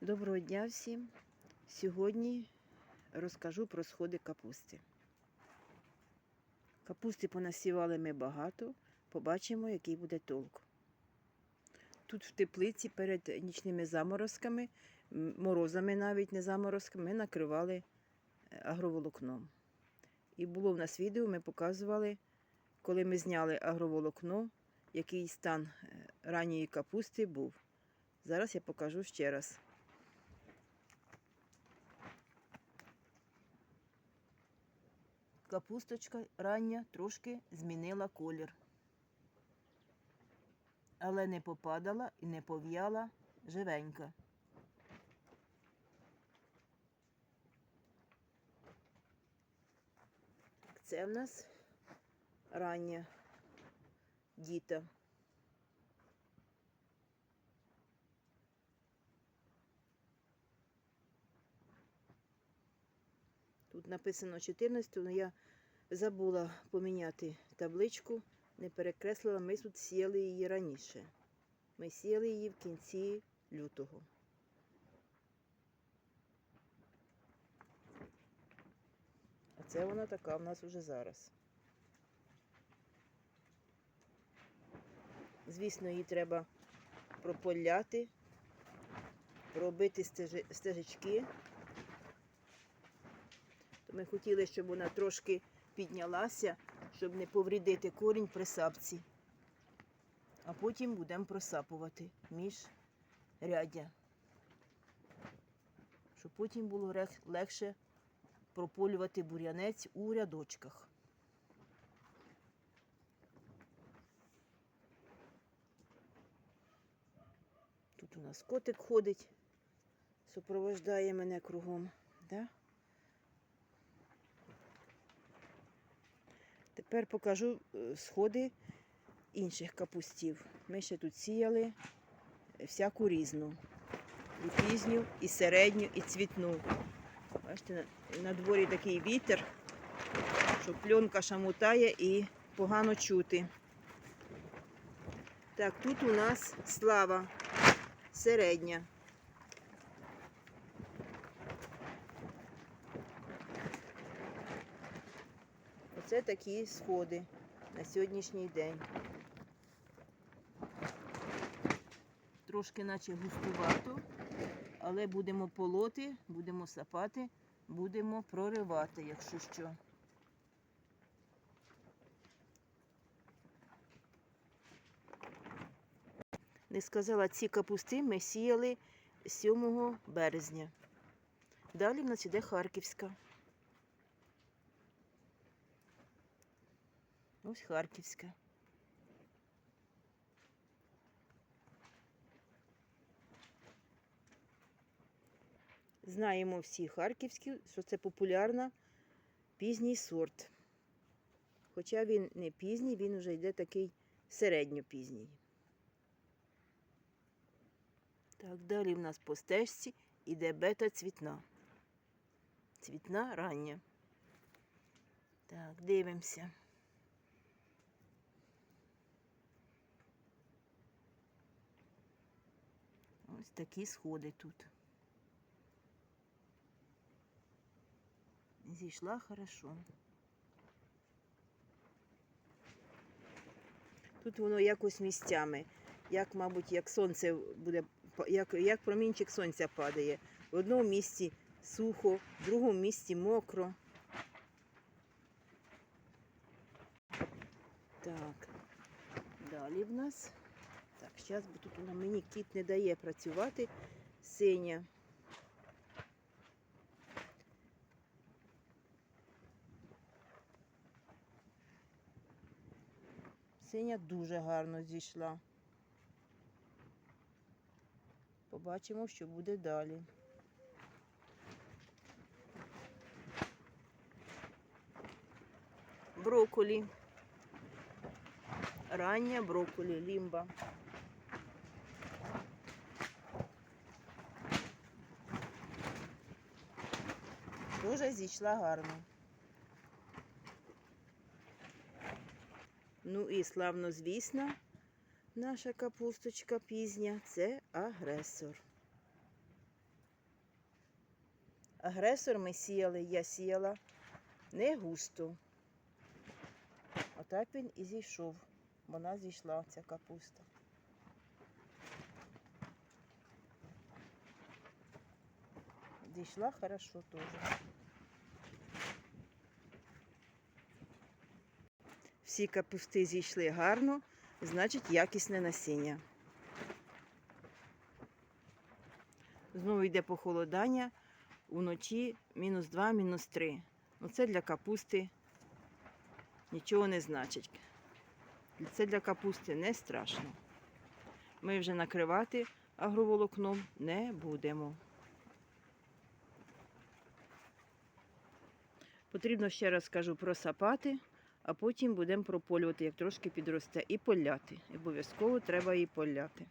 Доброго дня всім! Сьогодні розкажу про сходи капусти. Капусти понасівали ми багато, побачимо, який буде толк. Тут в теплиці перед нічними заморозками, морозами навіть не заморозками, ми накривали е, агроволокном. І було в нас відео, ми показували, коли ми зняли агроволокно, який стан е, ранньої капусти був. Зараз я покажу ще раз. Капусточка рання трошки змінила колір. Але не попадала і не пов'яла живенька. Це в нас рання діта. Тут написано 14, але я забула поміняти табличку, не перекреслила. Ми тут сіяли її раніше. Ми сіяли її в кінці лютого. А це вона така в нас уже зараз. Звісно, її треба прополяти, пробити стежечки. То ми хотіли, щоб вона трошки піднялася, щоб не повредити корінь при сапці. А потім будемо просапувати між ряддя. Щоб потім було легше прополювати бур'янець у рядочках. Тут у нас котик ходить, супроводжує мене кругом. Да? Тепер покажу е, сходи інших капустів. Ми ще тут сіяли всяку різну. І пізню, і середню, і цвітну. Бачите, на, на дворі такий вітер, що пленка шамутає і погано чути. Так, тут у нас слава середня. Оце такі сходи на сьогоднішній день. Трошки наче густувато, але будемо полоти, будемо сапати, будемо проривати, якщо що. Не сказала, ці капусти ми сіяли 7 березня. Далі в нас іде Харківська. Ось Харківська. Знаємо всі харківські, що це популярна пізній сорт. Хоча він не пізній, він вже йде такий середньопізній. Так, далі в нас по стежці іде бета цвітна. Цвітна рання. Так, дивимося. Ось такі сходи тут. Зійшла хорошо. Тут воно якось місцями, як, мабуть, як сонце буде, як, як промінчик сонця падає. В одному місці сухо, в другому місці мокро. Так, далі в нас. Зараз, бо тут вона мені кіт не дає працювати. Синя. Синя дуже гарно зійшла. Побачимо, що буде далі. Брокколі. Рання брокколі, лімба. Дуже зійшла гарно. Ну і славнозвісна наша капусточка пізня це агресор. Агресор ми сіяли, я сіяла не густо. Отак він і зійшов. Вона зійшла, ця капуста. Зійшла хорошо теж. Всі капусти зійшли гарно, значить якісне насіння. Знову йде похолодання, уночі мінус 2, мінус 3. Ну це для капусти нічого не значить. Це для капусти не страшно. Ми вже накривати агроволокном не будемо. Потрібно ще раз кажу просапати, а потім будемо прополювати, як трошки підросте, і поляти. Обов'язково треба її поляти.